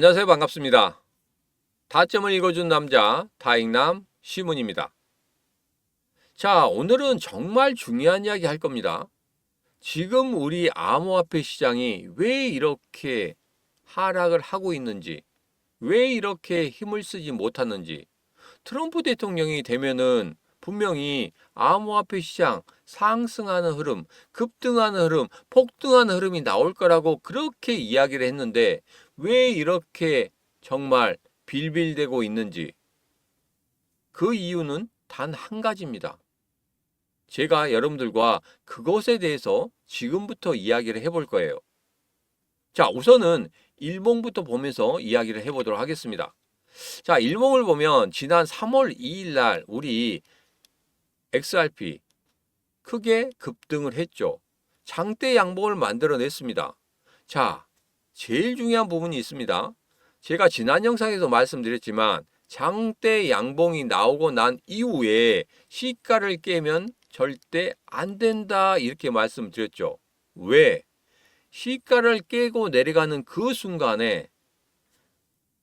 안녕하세요. 반갑습니다. 다점을 읽어준 남자 다익남 시문입니다. 자, 오늘은 정말 중요한 이야기 할 겁니다. 지금 우리 암호화폐 시장이 왜 이렇게 하락을 하고 있는지, 왜 이렇게 힘을 쓰지 못하는지, 트럼프 대통령이 되면은 분명히 암호화폐 시장 상승하는 흐름, 급등하는 흐름, 폭등하는 흐름이 나올 거라고 그렇게 이야기를 했는데 왜 이렇게 정말 빌빌대고 있는지 그 이유는 단 한 가지입니다. 제가 여러분들과 그것에 대해서 지금부터 이야기를 해볼 거예요. 자, 우선은 일봉부터 보면서 이야기를 해보도록 하겠습니다. 자, 일봉을 보면 지난 3월 2일 날 우리 XRP 크게 급등을 했죠. 장대 양봉을 만들어냈습니다. 자, 제일 중요한 부분이 있습니다. 제가 지난 영상에서 말씀드렸지만 장대 양봉이 나오고 난 이후에 시가를 깨면 절대 안 된다 이렇게 말씀드렸죠. 왜? 시가를 깨고 내려가는 그 순간에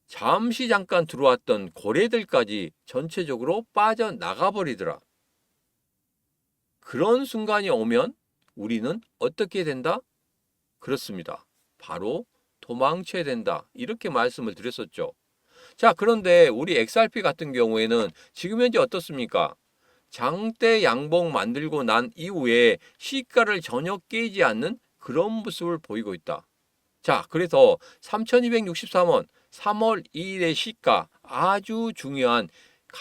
잠시 잠깐 들어왔던 고래들까지 전체적으로 빠져나가 버리더라. 그런 순간이 오면 우리는 어떻게 된다? 그렇습니다. 바로 도망쳐야 된다. 이렇게 말씀을 드렸었죠. 자, 그런데 우리 XRP 같은 경우에는 지금 현재 어떻습니까? 장대 양봉 만들고 난 이후에 시가를 전혀 깨지 않는 그런 모습을 보이고 있다. 자, 그래서 3263원 3월 2일의 시가 아주 중요한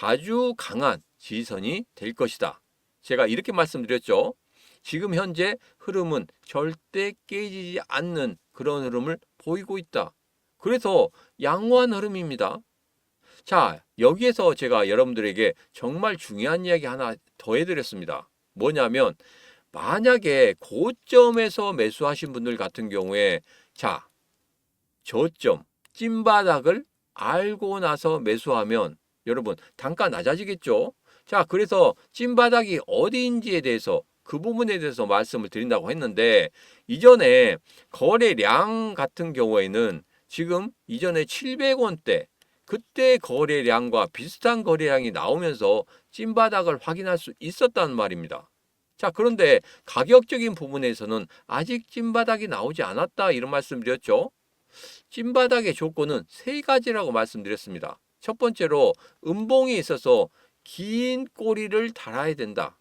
아주 강한 지지선이 될 것이다. 제가 이렇게 말씀드렸죠. 지금 현재 흐름은 절대 깨지지 않는 그런 흐름을 보이고 있다. 그래서 양호한 흐름입니다. 자, 여기에서 제가 여러분들에게 정말 중요한 이야기 하나 더 해드렸습니다. 뭐냐면, 만약에 고점에서 매수하신 분들 같은 경우에, 자, 저점, 찐바닥을 알고 나서 매수하면, 여러분, 단가 낮아지겠죠? 자, 그래서 찐바닥이 어디인지에 대해서 그 부분에 대해서 말씀을 드린다고 했는데 이전에 거래량 같은 경우에는 지금 이전에 700원대 그때 거래량과 비슷한 거래량이 나오면서 찐바닥을 확인할 수 있었단 말입니다. 자, 그런데 가격적인 부분에서는 아직 찐바닥이 나오지 않았다 이런 말씀드렸죠. 찐바닥의 조건은 세 가지라고 말씀드렸습니다. 첫 번째로 음봉이 있어서 긴 꼬리를 달아야 된다.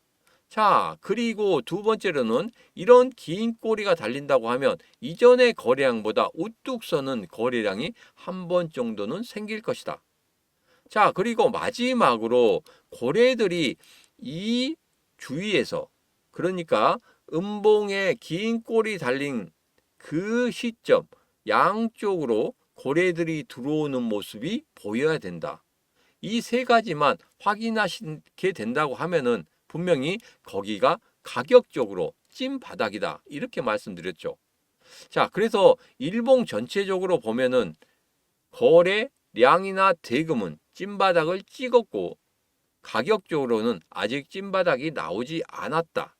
자, 그리고 두 번째로는 이런 긴 꼬리가 달린다고 하면 이전의 거래량보다 우뚝 서는 거래량이 한 번 정도는 생길 것이다. 자, 그리고 마지막으로 고래들이 이 주위에서 그러니까 음봉에 긴 꼬리 달린 그 시점 양쪽으로 고래들이 들어오는 모습이 보여야 된다. 이 세 가지만 확인하시게 된다고 하면은 분명히 거기가 가격적으로 찐 바닥이다. 이렇게 말씀드렸죠. 자, 그래서 일봉 전체적으로 보면은 거래량이나 대금은 찐바닥을 찍었고 가격적으로는 아직 찐바닥이 나오지 않았다.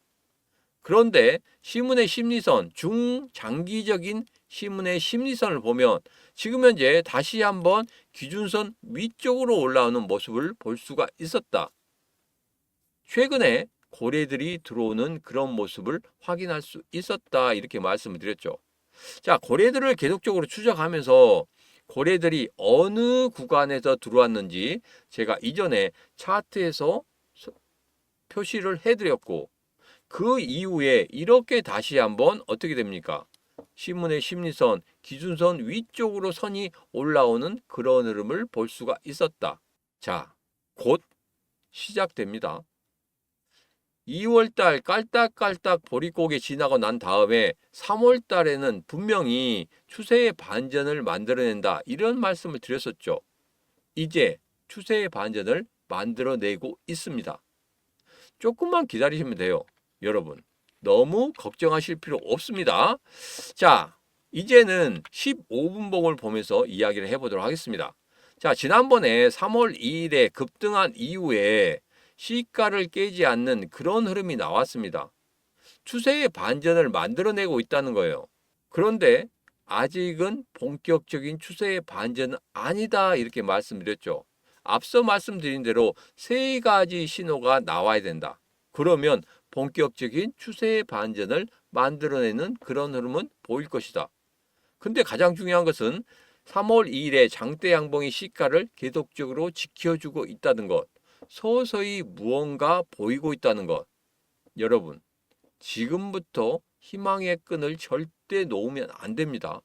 그런데 시문의 심리선, 중장기적인 시문의 심리선을 보면 지금 현재 다시 한번 기준선 위쪽으로 올라오는 모습을 볼 수가 있었다. 최근에 고래들이 들어오는 그런 모습을 확인할 수 있었다. 이렇게 말씀을 드렸죠. 자, 고래들을 계속적으로 추적하면서 고래들이 어느 구간에서 들어왔는지 제가 이전에 차트에서 표시를 해드렸고 그 이후에 이렇게 다시 한번 어떻게 됩니까? 신문의 심리선, 기준선 위쪽으로 선이 올라오는 그런 흐름을 볼 수가 있었다. 자, 곧 시작됩니다. 2월달 깔딱깔딱 보릿고개 지나고 난 다음에 3월달에는 분명히 추세의 반전을 만들어낸다. 이런 말씀을 드렸었죠. 이제 추세의 반전을 만들어내고 있습니다. 조금만 기다리시면 돼요. 여러분. 너무 걱정하실 필요 없습니다. 자, 이제는 15분봉을 보면서 이야기를 해보도록 하겠습니다. 자, 지난번에 3월 2일에 급등한 이후에 시가를 깨지 않는 그런 흐름이 나왔습니다. 추세의 반전을 만들어내고 있다는 거예요. 그런데 아직은 본격적인 추세의 반전은 아니다 이렇게 말씀드렸죠. 앞서 말씀드린 대로 세 가지 신호가 나와야 된다. 그러면 본격적인 추세의 반전을 만들어내는 그런 흐름은 보일 것이다. 근데 가장 중요한 것은 3월 2일에 장대 양봉이 시가를 계속적으로 지켜주고 있다는 것. 서서히 무언가 보이고 있다는 것. 여러분, 지금부터 희망의 끈을 절대 놓으면 안 됩니다.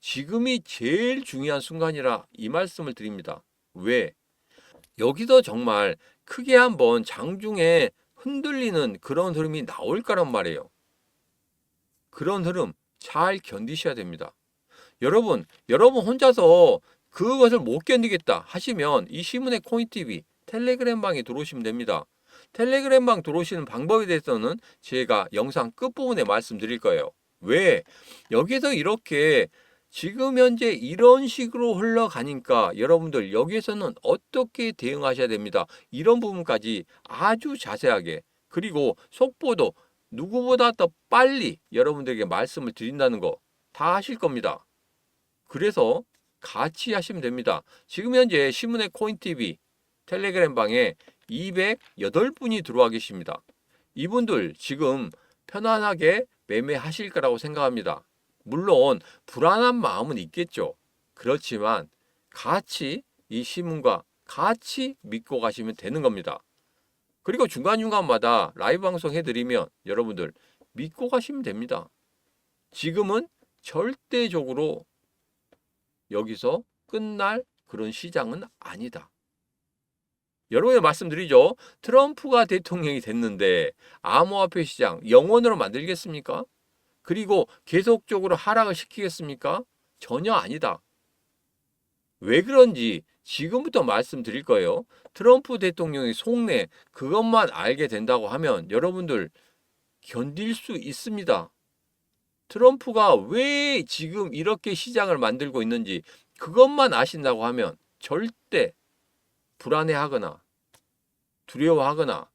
지금이 제일 중요한 순간이라 이 말씀을 드립니다. 왜? 여기서 정말 크게 한번 장중에 흔들리는 그런 흐름이 나올 거란 말이에요. 그런 흐름 잘 견디셔야 됩니다. 여러분, 여러분 혼자서 그것을 못 견디겠다 하시면 이 시문의 코인TV 텔레그램 방에 들어오시면 됩니다. 텔레그램 방 들어오시는 방법에 대해서는 제가 영상 끝부분에 말씀드릴 거예요. 왜? 여기서 이렇게 지금 현재 이런 식으로 흘러가니까 여러분들 여기에서는 어떻게 대응하셔야 됩니다. 이런 부분까지 아주 자세하게 그리고 속보도 누구보다 더 빨리 여러분들에게 말씀을 드린다는 거 다 하실 겁니다. 그래서 같이 하시면 됩니다. 지금 현재 신문의 코인TV 텔레그램 방에 208분이 들어와 계십니다. 이분들 지금 편안하게 매매하실 거라고 생각합니다. 물론 불안한 마음은 있겠죠. 그렇지만 같이 이 신문과 같이 믿고 가시면 되는 겁니다. 그리고 중간중간마다 라이브 방송 해드리면 여러분들 믿고 가시면 됩니다. 지금은 절대적으로 여기서 끝날 그런 시장은 아니다. 여러분에 말씀드리죠. 트럼프가 대통령이 됐는데 암호화폐 시장 영원으로 만들겠습니까? 그리고 계속적으로 하락을 시키겠습니까? 전혀 아니다. 왜 그런지 지금부터 말씀드릴 거예요. 트럼프 대통령의 속내 그것만 알게 된다고 하면 여러분들 견딜 수 있습니다. 트럼프가 왜 지금 이렇게 시장을 만들고 있는지 그것만 아신다고 하면 절대 불안해하거나 두려워하거나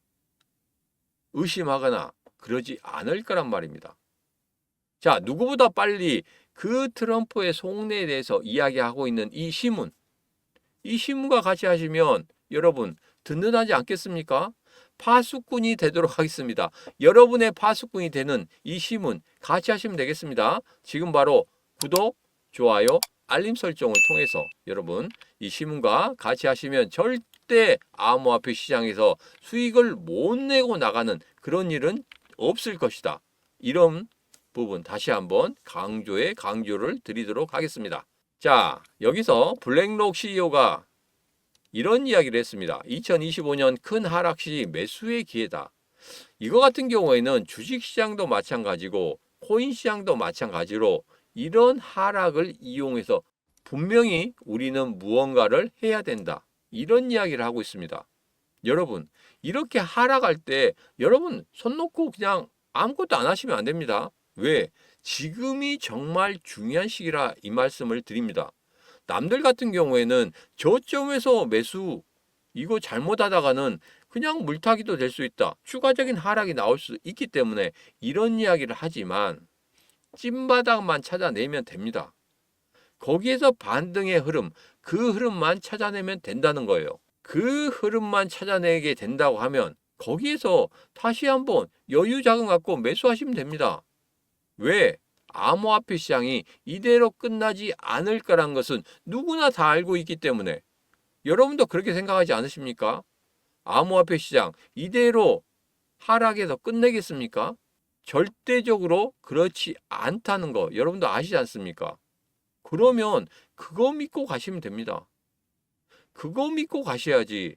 의심하거나 그러지 않을 거란 말입니다. 자, 누구보다 빨리 그 트럼프의 속내에 대해서 이야기하고 있는 이 신문. 이 신문과 같이 하시면 여러분 든든하지 않겠습니까? 파수꾼이 되도록 하겠습니다. 여러분의 파수꾼이 되는 이 신문 같이 하시면 되겠습니다. 지금 바로 구독, 좋아요, 알림 설정을 통해서 여러분 이 신문과 같이 하시면 절대 암호화폐 시장에서 수익을 못 내고 나가는 그런 일은 없을 것이다. 이런 부분 다시 한번 강조에 강조를 드리도록 하겠습니다. 자, 여기서 블랙록 CEO가 이런 이야기를 했습니다. 2025년 큰 하락 시 매수의 기회다. 이거 같은 경우에는 주식 시장도 마찬가지고 코인 시장도 마찬가지로 이런 하락을 이용해서 분명히 우리는 무언가를 해야 된다. 이런 이야기를 하고 있습니다. 여러분, 이렇게 하락할 때 여러분 손 놓고 그냥 아무것도 안 하시면 안 됩니다. 왜? 지금이 정말 중요한 시기라 이 말씀을 드립니다. 남들 같은 경우에는 저점에서 매수 이거 잘못하다가는 그냥 물타기도 될 수 있다. 추가적인 하락이 나올 수 있기 때문에 이런 이야기를 하지만 찐바닥만 찾아내면 됩니다. 거기에서 반등의 흐름, 그 흐름만 찾아내면 된다는 거예요. 그 흐름만 찾아내게 된다고 하면 거기에서 다시 한번 여유 자금 갖고 매수하시면 됩니다. 왜? 암호화폐 시장이 이대로 끝나지 않을 거란 것은 누구나 다 알고 있기 때문에 여러분도 그렇게 생각하지 않으십니까? 암호화폐 시장 이대로 하락해서 끝내겠습니까? 절대적으로 그렇지 않다는 거 여러분도 아시지 않습니까? 그러면 그거 믿고 가시면 됩니다. 그거 믿고 가셔야지.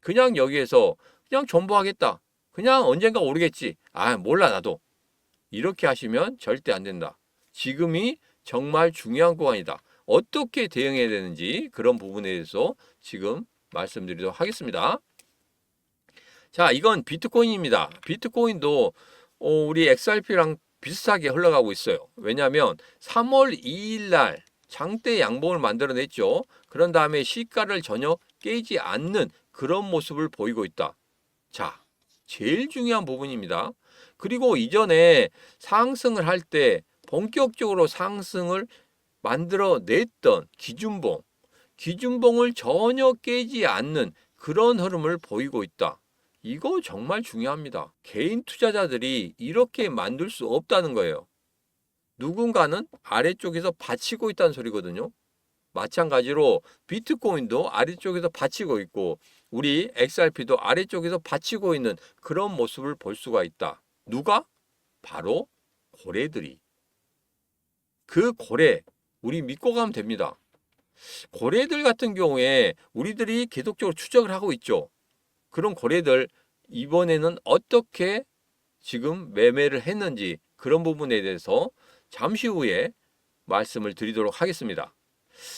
그냥 여기에서 그냥 존버하겠다. 그냥 언젠가 오르겠지. 아, 몰라 나도. 이렇게 하시면 절대 안 된다. 지금이 정말 중요한 구간이다. 어떻게 대응해야 되는지 그런 부분에 대해서 지금 말씀드리도록 하겠습니다. 자, 이건 비트코인입니다. 비트코인도 어, 우리 XRP랑 비슷하게 흘러가고 있어요. 왜냐하면 3월 2일 날 장대 양봉을 만들어냈죠. 그런 다음에 시가를 전혀 깨지 않는 그런 모습을 보이고 있다. 자, 제일 중요한 부분입니다. 그리고 이전에 상승을 할 때 본격적으로 상승을 만들어냈던 기준봉, 기준봉을 전혀 깨지 않는 그런 흐름을 보이고 있다. 이거 정말 중요합니다. 개인 투자자들이 이렇게 만들 수 없다는 거예요. 누군가는 아래쪽에서 받치고 있다는 소리거든요. 마찬가지로 비트코인도 아래쪽에서 받치고 있고 우리 XRP도 아래쪽에서 받치고 있는 그런 모습을 볼 수가 있다. 누가? 바로 고래들이. 그 고래 우리 믿고 가면 됩니다. 고래들 같은 경우에 우리들이 계속적으로 추적을 하고 있죠. 그런 고래들 이번에는 어떻게 지금 매매를 했는지 그런 부분에 대해서 잠시 후에 말씀을 드리도록 하겠습니다.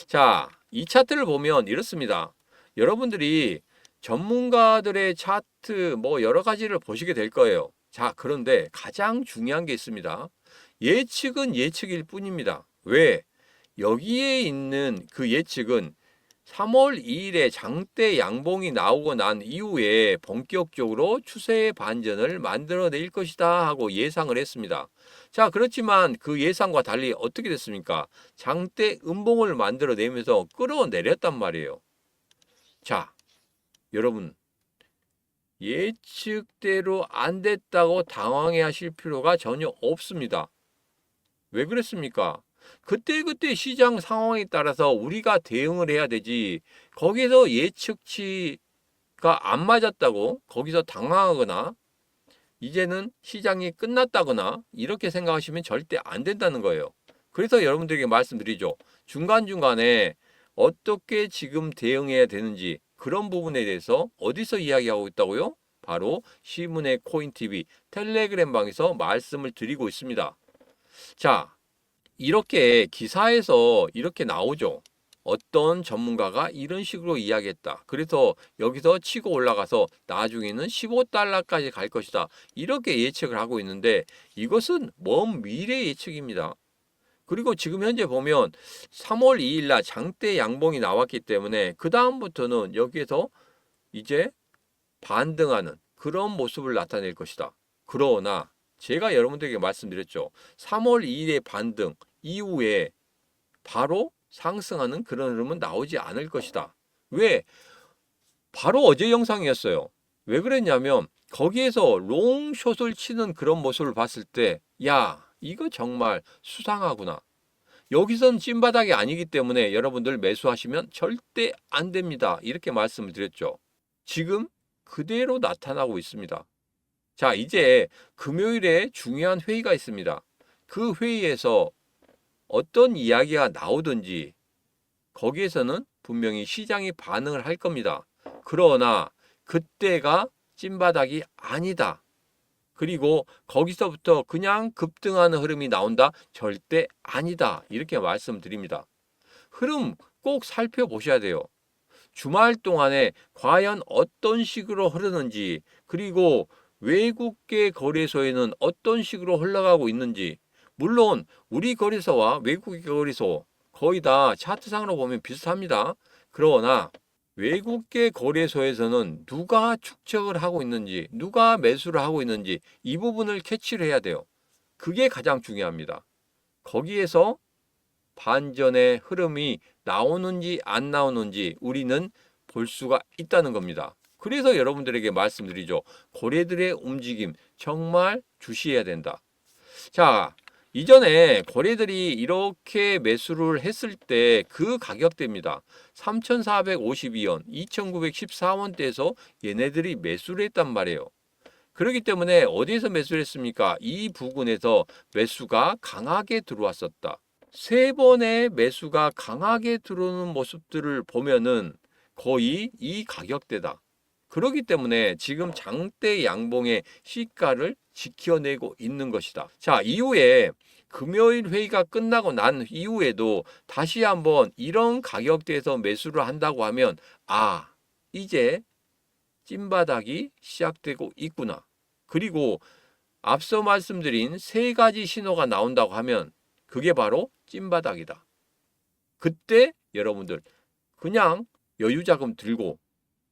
자, 이 차트를 보면 이렇습니다. 여러분들이 전문가들의 차트 뭐 여러 가지를 보시게 될 거예요. 자, 그런데 가장 중요한 게 있습니다. 예측은 예측일 뿐입니다. 왜? 여기에 있는 그 예측은 3월 2일에 장대 양봉이 나오고 난 이후에 본격적으로 추세의 반전을 만들어낼 것이다 하고 예상을 했습니다. 자, 그렇지만 그 예상과 달리 어떻게 됐습니까? 장대 음봉을 만들어내면서 끌어내렸단 말이에요. 자, 여러분. 예측대로 안 됐다고 당황해 하실 필요가 전혀 없습니다. 왜 그랬습니까? 그때그때 시장 상황에 따라서 우리가 대응을 해야 되지. 거기서 예측치가 안 맞았다고 거기서 당황하거나 이제는 시장이 끝났다거나 이렇게 생각하시면 절대 안 된다는 거예요. 그래서 여러분들에게 말씀드리죠. 중간중간에 어떻게 지금 대응해야 되는지 그런 부분에 대해서 어디서 이야기하고 있다고요? 바로 시문의 코인TV 텔레그램 방에서 말씀을 드리고 있습니다. 자, 이렇게 기사에서 이렇게 나오죠. 어떤 전문가가 이런 식으로 이야기했다. 그래서 여기서 치고 올라가서 나중에는 15달러까지 갈 것이다. 이렇게 예측을 하고 있는데 이것은 먼 미래 예측입니다. 그리고 지금 현재 보면 3월 2일 날 장대 양봉이 나왔기 때문에 그 다음부터는 여기에서 이제 반등하는 그런 모습을 나타낼 것이다. 그러나 제가 여러분들에게 말씀드렸죠. 3월 2일의 반등 이후에 바로 상승하는 그런 흐름은 나오지 않을 것이다. 왜? 바로 어제 영상이었어요. 왜 그랬냐면 거기에서 롱숏을 치는 그런 모습을 봤을 때, 야, 이거 정말 수상하구나. 여기선 찐바닥이 아니기 때문에 여러분들 매수하시면 절대 안 됩니다. 이렇게 말씀을 드렸죠. 지금 그대로 나타나고 있습니다. 자, 이제 금요일에 중요한 회의가 있습니다. 그 회의에서 어떤 이야기가 나오든지 거기에서는 분명히 시장이 반응을 할 겁니다. 그러나 그때가 찐바닥이 아니다. 그리고 거기서부터 그냥 급등하는 흐름이 나온다? 절대 아니다. 이렇게 말씀드립니다. 흐름 꼭 살펴보셔야 돼요. 주말 동안에 과연 어떤 식으로 흐르는지, 그리고 외국계 거래소에는 어떤 식으로 흘러가고 있는지, 물론 우리 거래소와 외국계 거래소 거의 다 차트상으로 보면 비슷합니다. 그러나 외국계 거래소에서는 누가 축적을 하고 있는지, 누가 매수를 하고 있는지 이 부분을 캐치를 해야 돼요. 그게 가장 중요합니다. 거기에서 반전의 흐름이 나오는지 안 나오는지 우리는 볼 수가 있다는 겁니다. 그래서 여러분들에게 말씀드리죠. 고래들의 움직임 정말 주시해야 된다. 자, 이전에 고래들이 이렇게 매수를 했을 때 그 가격대입니다. 3,452원, 2,914원대에서 얘네들이 매수를 했단 말이에요. 그렇기 때문에 어디에서 매수를 했습니까? 이 부근에서 매수가 강하게 들어왔었다. 세 번의 매수가 강하게 들어오는 모습들을 보면은 거의 이 가격대다. 그렇기 때문에 지금 장대 양봉의 시가를 지켜내고 있는 것이다. 자, 이후에 금요일 회의가 끝나고 난 이후에도 다시 한번 이런 가격대에서 매수를 한다고 하면 아, 이제 찐바닥이 시작되고 있구나. 그리고 앞서 말씀드린 세 가지 신호가 나온다고 하면 그게 바로 찐바닥이다. 그때 여러분들 그냥 여유 자금 들고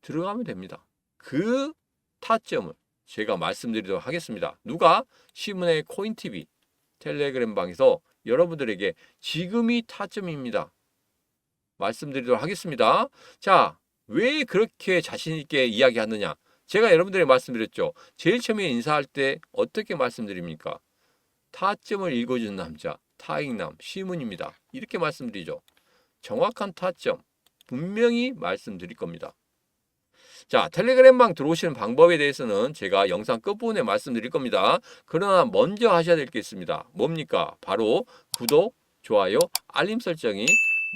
들어가면 됩니다. 그 타점을 제가 말씀드리도록 하겠습니다. 누가? 시문의 코인TV 텔레그램 방에서 여러분들에게 지금이 타점입니다. 말씀드리도록 하겠습니다. 자, 왜 그렇게 자신있게 이야기하느냐? 제가 여러분들에게 말씀드렸죠. 제일 처음에 인사할 때 어떻게 말씀드립니까? 타점을 읽어주는 남자, 타익남, 시문입니다. 이렇게 말씀드리죠. 정확한 타점, 분명히 말씀드릴 겁니다. 자, 텔레그램방 들어오시는 방법에 대해서는 제가 영상 끝부분에 말씀드릴 겁니다. 그러나 먼저 하셔야 될 게 있습니다. 뭡니까? 바로 구독, 좋아요, 알림 설정이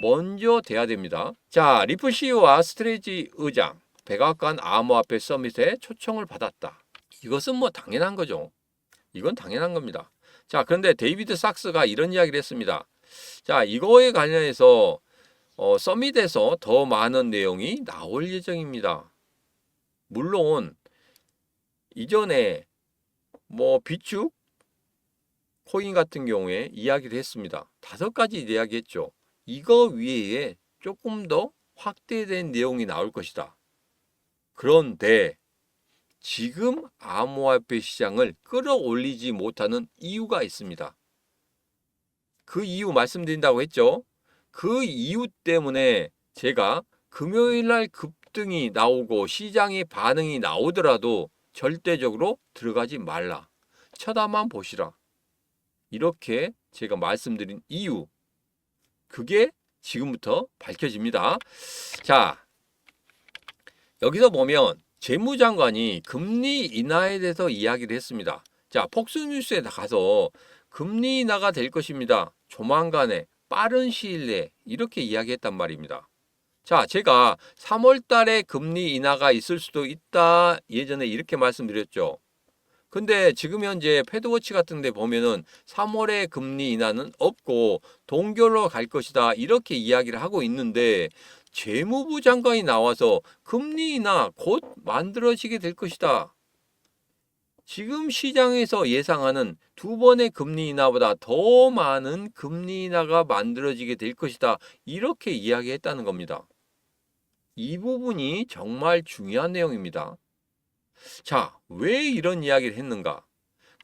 먼저 돼야 됩니다. 자, 리플 CEO와 스트레이지 의장, 백악관 암호화폐 서밋에 초청을 받았다. 이것은 뭐 당연한 거죠. 이건 당연한 겁니다. 자, 그런데 데이비드 sak스가 이런 이야기를 했습니다. 자, 이거에 관련해서 어, 서밋에서 더 많은 내용이 나올 예정입니다. 물론 이전에 뭐 비축 코인 같은 경우에 이야기를 했습니다. 다섯 가지 이야기했죠. 이거 위에 조금 더 확대된 내용이 나올 것이다. 그런데 지금 암호화폐 시장을 끌어올리지 못하는 이유가 있습니다. 그 이유 말씀드린다고 했죠. 그 이유 때문에 제가 금요일 날 급 등이 나오고 시장의 반응이 나오더라도 절대적으로 들어가지 말라. 쳐다만 보시라. 이렇게 제가 말씀드린 이유. 그게 지금부터 밝혀집니다. 자, 여기서 보면 재무장관이 금리 인하에 대해서 이야기를 했습니다. 자, 폭스뉴스에 가서 금리 인하가 될 것입니다. 조만간에 빠른 시일 내에 이렇게 이야기했단 말입니다. 자, 제가 3월 달에 금리 인하가 있을 수도 있다. 예전에 이렇게 말씀드렸죠. 근데 지금 현재 패드워치 같은 데 보면은 3월에 금리 인하는 없고 동결로 갈 것이다. 이렇게 이야기를 하고 있는데 재무부 장관이 나와서 금리 인하 곧 만들어지게 될 것이다. 지금 시장에서 예상하는 두 번의 금리 인하보다 더 많은 금리 인하가 만들어지게 될 것이다. 이렇게 이야기했다는 겁니다. 이 부분이 정말 중요한 내용입니다. 자, 왜 이런 이야기를 했는가?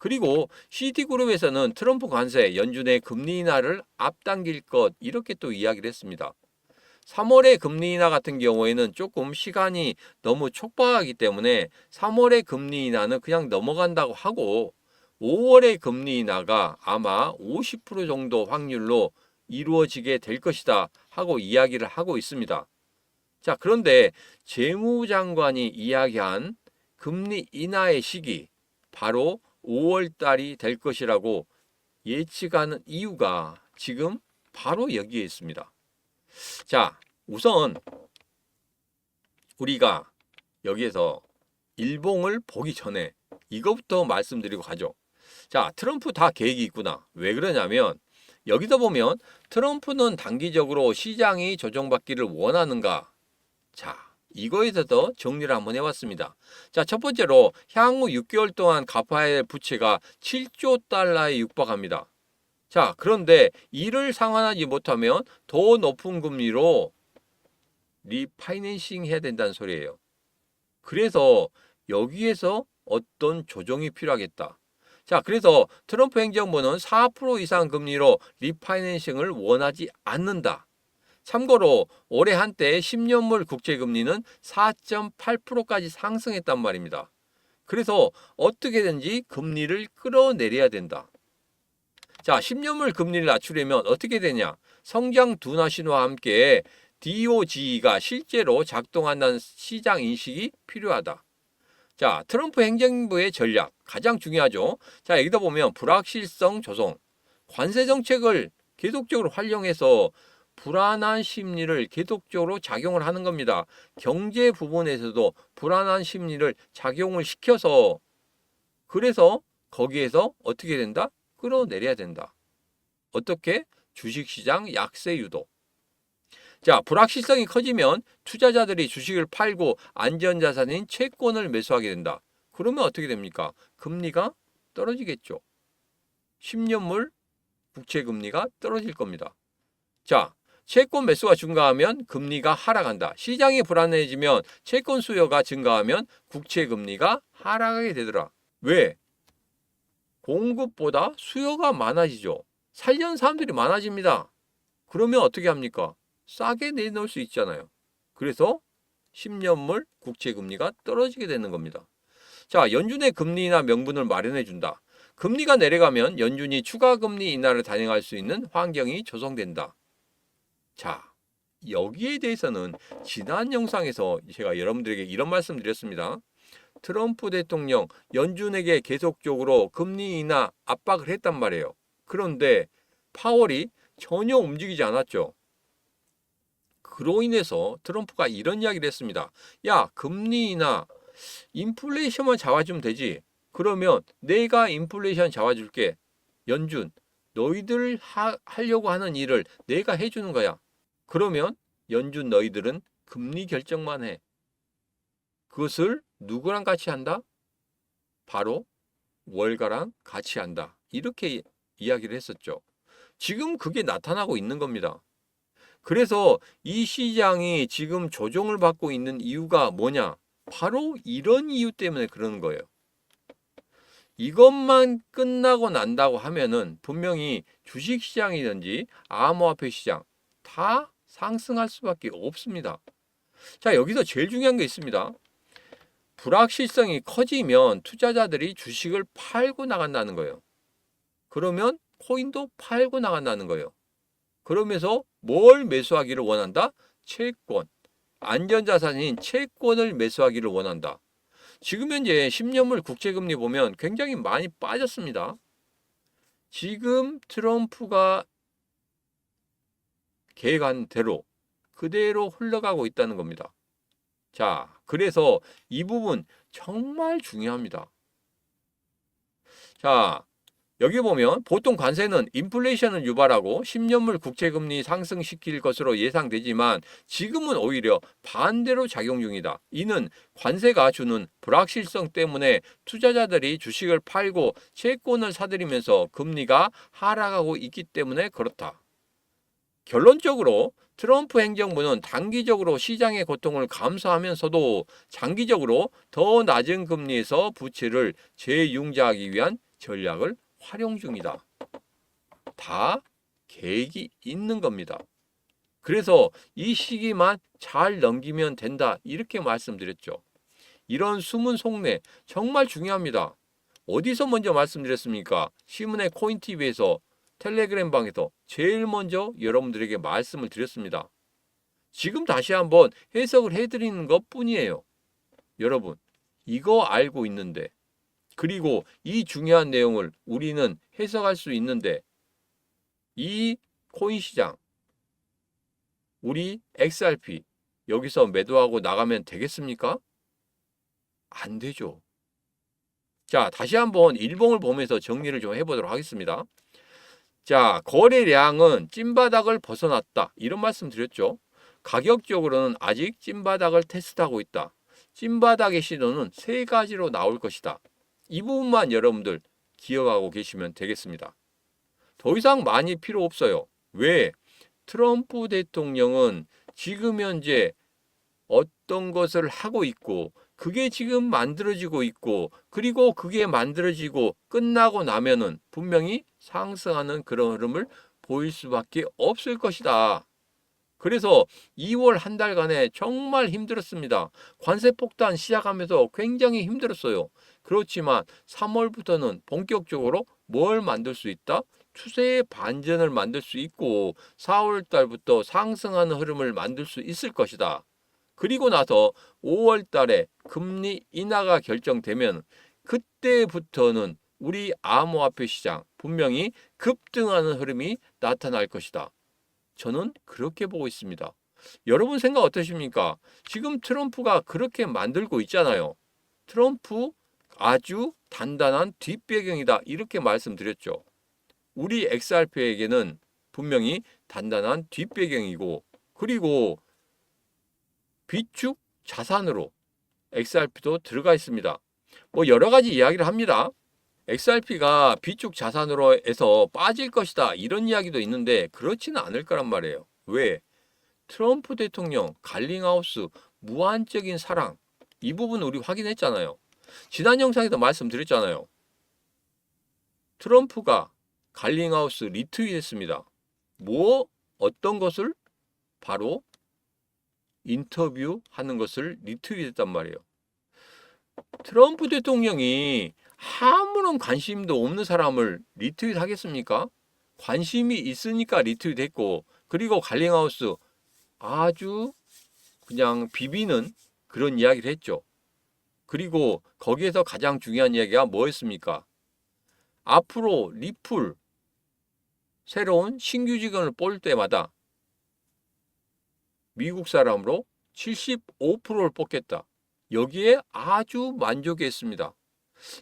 그리고 CT그룹에서는 트럼프 관세 연준의 금리 인하를 앞당길 것 이렇게 또 이야기를 했습니다. 3월의 금리 인하 같은 경우에는 조금 시간이 너무 촉박하기 때문에 3월의 금리 인하는 그냥 넘어간다고 하고 5월의 금리 인하가 아마 50% 정도 확률로 이루어지게 될 것이다 하고 이야기를 하고 있습니다. 자, 그런데 재무장관이 이야기한 금리 인하의 시기 바로 5월 달이 될 것이라고 예측하는 이유가 지금 바로 여기에 있습니다. 자, 우선 우리가 여기에서 일봉을 보기 전에 이것부터 말씀드리고 가죠. 자, 트럼프 다 계획이 있구나. 왜 그러냐면 여기서 보면 트럼프는 단기적으로 시장이 조정받기를 원하는가? 자, 이거에 대해서 정리를 한번 해봤습니다. 자, 첫 번째로 향후 6개월 동안 갚아야 할 부채가 7조 달러에 육박합니다. 자, 그런데 이를 상환하지 못하면 더 높은 금리로 리파이낸싱 해야 된다는 소리예요. 그래서 여기에서 어떤 조정이 필요하겠다. 자, 그래서 트럼프 행정부는 4% 이상 금리로 리파이낸싱을 원하지 않는다. 참고로 올해 한때 10년물 국채금리는 4.8%까지 상승했단 말입니다. 그래서 어떻게든지 금리를 끌어내려야 된다. 자, 10년물 금리를 낮추려면 어떻게 되냐? 성장 둔화 신호와 함께 DOG가 실제로 작동한다는 시장 인식이 필요하다. 자, 트럼프 행정부의 전략 가장 중요하죠. 자, 여기다 보면 불확실성 조성, 관세 정책을 계속적으로 활용해서 불안한 심리를 계속적으로 작용을 하는 겁니다. 경제 부분에서도 불안한 심리를 작용을 시켜서 그래서 거기에서 어떻게 된다? 끌어내려야 된다. 어떻게? 주식시장 약세 유도. 자, 불확실성이 커지면 투자자들이 주식을 팔고 안전자산인 채권을 매수하게 된다. 그러면 어떻게 됩니까? 금리가 떨어지겠죠. 10년물 국채 금리가 떨어질 겁니다. 자, 채권 매수가 증가하면 금리가 하락한다. 시장이 불안해지면 채권 수요가 증가하면 국채 금리가 하락하게 되더라. 왜? 공급보다 수요가 많아지죠. 살려는 사람들이 많아집니다. 그러면 어떻게 합니까? 싸게 내놓을 수 있잖아요. 그래서 10년물 국채 금리가 떨어지게 되는 겁니다. 자, 연준의 금리나 명분을 마련해 준다. 금리가 내려가면 연준이 추가 금리 인하를 단행할 수 있는 환경이 조성된다. 자, 여기에 대해서는 지난 영상에서 제가 여러분들에게 이런 말씀 드렸습니다. 트럼프 대통령 연준에게 계속적으로 금리 인하 압박을 했단 말이에요. 그런데 파월이 전혀 움직이지 않았죠. 그로 인해서 트럼프가 이런 이야기를 했습니다. 야, 금리 인하 인플레이션만 잡아주면 되지. 그러면 내가 인플레이션 잡아줄게. 연준, 너희들 하, 하려고 하는 일을 내가 해주는 거야. 그러면 연준 너희들은 금리 결정만 해. 그것을 누구랑 같이 한다? 바로 월가랑 같이 한다. 이렇게 이야기를 했었죠. 지금 그게 나타나고 있는 겁니다. 그래서 이 시장이 지금 조정을 받고 있는 이유가 뭐냐? 바로 이런 이유 때문에 그러는 거예요. 이것만 끝나고 난다고 하면은 분명히 주식 시장이든지 암호화폐 시장 다 상승할 수밖에 없습니다. 자, 여기서 제일 중요한 게 있습니다. 불확실성이 커지면 투자자들이 주식을 팔고 나간다는 거예요. 그러면 코인도 팔고 나간다는 거예요. 그러면서 뭘 매수하기를 원한다? 채권. 안전자산인 채권을 매수하기를 원한다. 지금 현재 10년물 국채금리 보면 굉장히 많이 빠졌습니다. 지금 트럼프가 계획한 대로 그대로 흘러가고 있다는 겁니다. 자, 그래서 이 부분 정말 중요합니다. 자, 여기 보면 보통 관세는 인플레이션을 유발하고 10년물 국채금리 상승시킬 것으로 예상되지만 지금은 오히려 반대로 작용 중이다. 이는 관세가 주는 불확실성 때문에 투자자들이 주식을 팔고 채권을 사들이면서 금리가 하락하고 있기 때문에 그렇다. 결론적으로 트럼프 행정부는 단기적으로 시장의 고통을 감수하면서도 장기적으로 더 낮은 금리에서 부채를 재융자하기 위한 전략을 활용 중이다. 다 계획이 있는 겁니다. 그래서 이 시기만 잘 넘기면 된다. 이렇게 말씀드렸죠. 이런 숨은 속내 정말 중요합니다. 어디서 먼저 말씀드렸습니까? 시문의 코인TV에서 텔레그램 방에서 제일 먼저 여러분들에게 말씀을 드렸습니다. 지금 다시 한번 해석을 해드리는 것 뿐이에요. 여러분, 이거 알고 있는데, 그리고 이 중요한 내용을 우리는 해석할 수 있는데, 이 코인 시장, 우리 XRP, 여기서 매도하고 나가면 되겠습니까? 안 되죠. 자, 다시 한번 일봉을 보면서 정리를 좀 해보도록 하겠습니다. 자, 거래량은 찐바닥을 벗어났다. 이런 말씀 드렸죠. 가격적으로는 아직 찐바닥을 테스트하고 있다. 찐바닥의 시도는 세 가지로 나올 것이다. 이 부분만 여러분들 기억하고 계시면 되겠습니다. 더 이상 많이 필요 없어요. 왜? 트럼프 대통령은 지금 현재 어떤 것을 하고 있고 그게 지금 만들어지고 있고 그리고 그게 만들어지고 끝나고 나면은 분명히 상승하는 그런 흐름을 보일 수밖에 없을 것이다. 그래서 2월 한 달간에 정말 힘들었습니다. 관세 폭탄 시작하면서 굉장히 힘들었어요. 그렇지만 3월부터는 본격적으로 뭘 만들 수 있다? 추세의 반전을 만들 수 있고 4월 달부터 상승하는 흐름을 만들 수 있을 것이다. 그리고 나서 5월 달에 금리 인하가 결정되면 그때부터는 우리 암호화폐 시장 분명히 급등하는 흐름이 나타날 것이다. 저는 그렇게 보고 있습니다. 여러분 생각 어떠십니까? 지금 트럼프가 그렇게 만들고 있잖아요. 트럼프 아주 단단한 뒷배경이다. 이렇게 말씀드렸죠. 우리 XRP에게는 분명히 단단한 뒷배경이고 그리고 비축 자산으로 XRP도 들어가 있습니다. 뭐 여러 가지 이야기를 합니다. XRP가 비축 자산으로 해서 빠질 것이다. 이런 이야기도 있는데 그렇지는 않을 거란 말이에요. 왜? 트럼프 대통령, 갈링하우스, 무한적인 사랑. 이 부분 우리 확인했잖아요. 지난 영상에도 말씀드렸잖아요. 트럼프가 갈링하우스 리트윗했습니다. 뭐 어떤 것을 바로 인터뷰하는 것을 리트윗했단 말이에요. 트럼프 대통령이 아무런 관심도 없는 사람을 리트윗 하겠습니까? 관심이 있으니까 리트윗 했고 그리고 갈링하우스 아주 그냥 비비는 그런 이야기를 했죠. 그리고 거기에서 가장 중요한 이야기가 뭐였습니까? 앞으로 리플 새로운 신규 직원을 뽑을 때마다 미국 사람으로 75%를 뽑겠다. 여기에 아주 만족했습니다.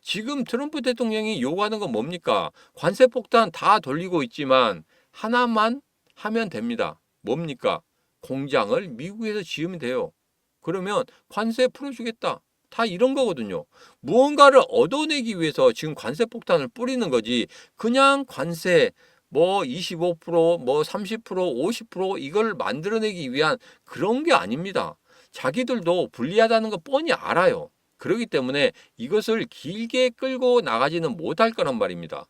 지금 트럼프 대통령이 요구하는 건 뭡니까? 관세 폭탄 다 돌리고 있지만 하나만 하면 됩니다. 뭡니까? 공장을 미국에서 지으면 돼요. 그러면 관세 풀어주겠다. 다 이런 거거든요. 무언가를 얻어내기 위해서 지금 관세 폭탄을 뿌리는 거지. 그냥 관세 뭐 25%, 뭐 30%, 50% 이걸 만들어내기 위한 그런 게 아닙니다. 자기들도 불리하다는 거 뻔히 알아요. 그렇기 때문에 이것을 길게 끌고 나가지는 못할 거란 말입니다.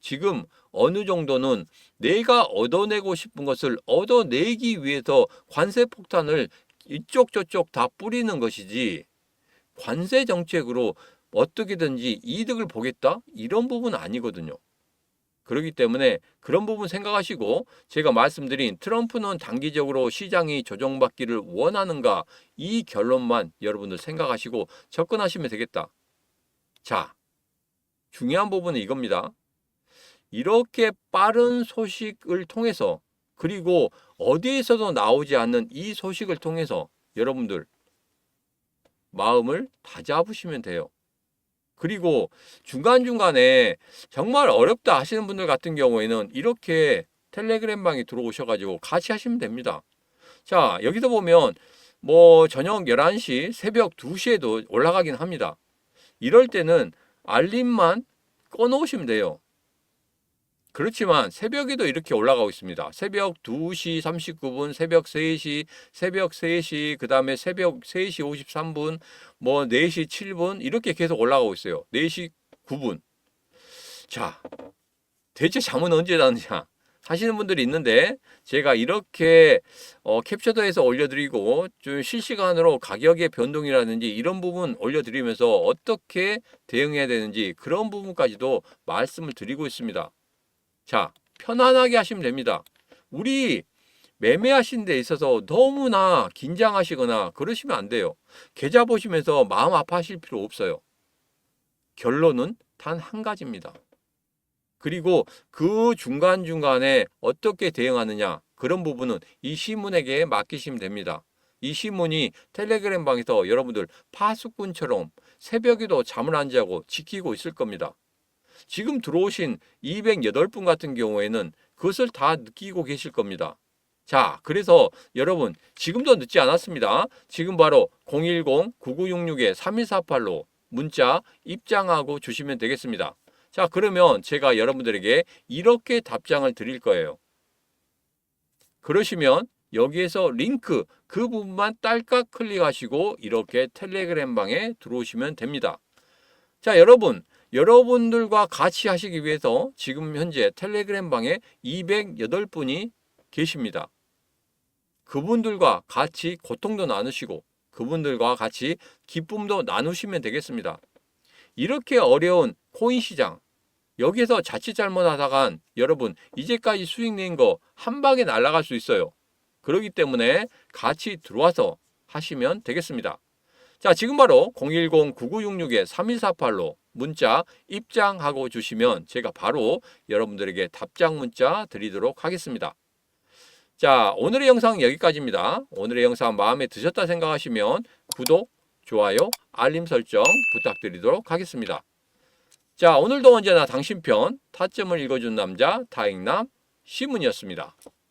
지금 어느 정도는 내가 얻어내고 싶은 것을 얻어내기 위해서 관세 폭탄을 이쪽 저쪽 다 뿌리는 것이지 관세 정책으로 어떻게든지 이득을 보겠다 이런 부분은 아니거든요. 그렇기 때문에 그런 부분 생각하시고 제가 말씀드린 트럼프는 단기적으로 시장이 조정받기를 원하는가 이 결론만 여러분들 생각하시고 접근하시면 되겠다. 자, 중요한 부분은 이겁니다. 이렇게 빠른 소식을 통해서 그리고 어디에서도 나오지 않는 이 소식을 통해서 여러분들 마음을 다잡으시면 돼요. 그리고 중간중간에 정말 어렵다 하시는 분들 같은 경우에는 이렇게 텔레그램 방에 들어오셔가지고 같이 하시면 됩니다. 자, 여기서 보면 뭐 저녁 11시, 새벽 2시에도 올라가긴 합니다. 이럴 때는 알림만 꺼놓으시면 돼요. 그렇지만 새벽에도 이렇게 올라가고 있습니다. 새벽 2시 39분, 새벽 3시, 새벽 3시, 그 다음에 새벽 3시 53분, 뭐 4시 7분 이렇게 계속 올라가고 있어요. 4시 9분. 자, 대체 잠은 언제 자느냐 하시는 분들이 있는데 제가 이렇게 어, 캡처도 해서 올려드리고 좀 실시간으로 가격의 변동이라든지 이런 부분 올려드리면서 어떻게 대응해야 되는지 그런 부분까지도 말씀을 드리고 있습니다. 자, 편안하게 하시면 됩니다. 우리 매매하신 데 있어서 너무나 긴장하시거나 그러시면 안 돼요. 계좌 보시면서 마음 아파하실 필요 없어요. 결론은 단 한 가지입니다. 그리고 그 중간중간에 어떻게 대응하느냐 그런 부분은 이 시문에게 맡기시면 됩니다. 이 시문이 텔레그램 방에서 여러분들 파수꾼처럼 새벽에도 잠을 안 자고 지키고 있을 겁니다. 지금 들어오신 208분 같은 경우에는 그것을 다 느끼고 계실 겁니다. 자, 그래서 여러분 지금도 늦지 않았습니다. 지금 바로 010-9966-3148로 문자 입장하고 주시면 되겠습니다. 자, 그러면 제가 여러분들에게 이렇게 답장을 드릴 거예요. 그러시면 여기에서 링크 그 부분만 딸깍 클릭하시고 이렇게 텔레그램 방에 들어오시면 됩니다. 자, 여러분 여러분들과 같이 하시기 위해서 지금 현재 텔레그램 방에 208분이 계십니다. 그분들과 같이 고통도 나누시고 그분들과 같이 기쁨도 나누시면 되겠습니다. 이렇게 어려운 코인 시장 여기서 자칫 잘못하다간 여러분 이제까지 수익 낸 거 한 방에 날아갈 수 있어요. 그렇기 때문에 같이 들어와서 하시면 되겠습니다. 자, 지금 바로 010-9966-3148로 문자 입장하고 주시면 제가 바로 여러분들에게 답장 문자 드리도록 하겠습니다. 자, 오늘의 영상 여기까지입니다. 오늘의 영상 마음에 드셨다 생각하시면 구독, 좋아요, 알림 설정 부탁드리도록 하겠습니다. 자, 오늘도 언제나 당신 편 타점을 읽어준 남자 다익남 시문이었습니다.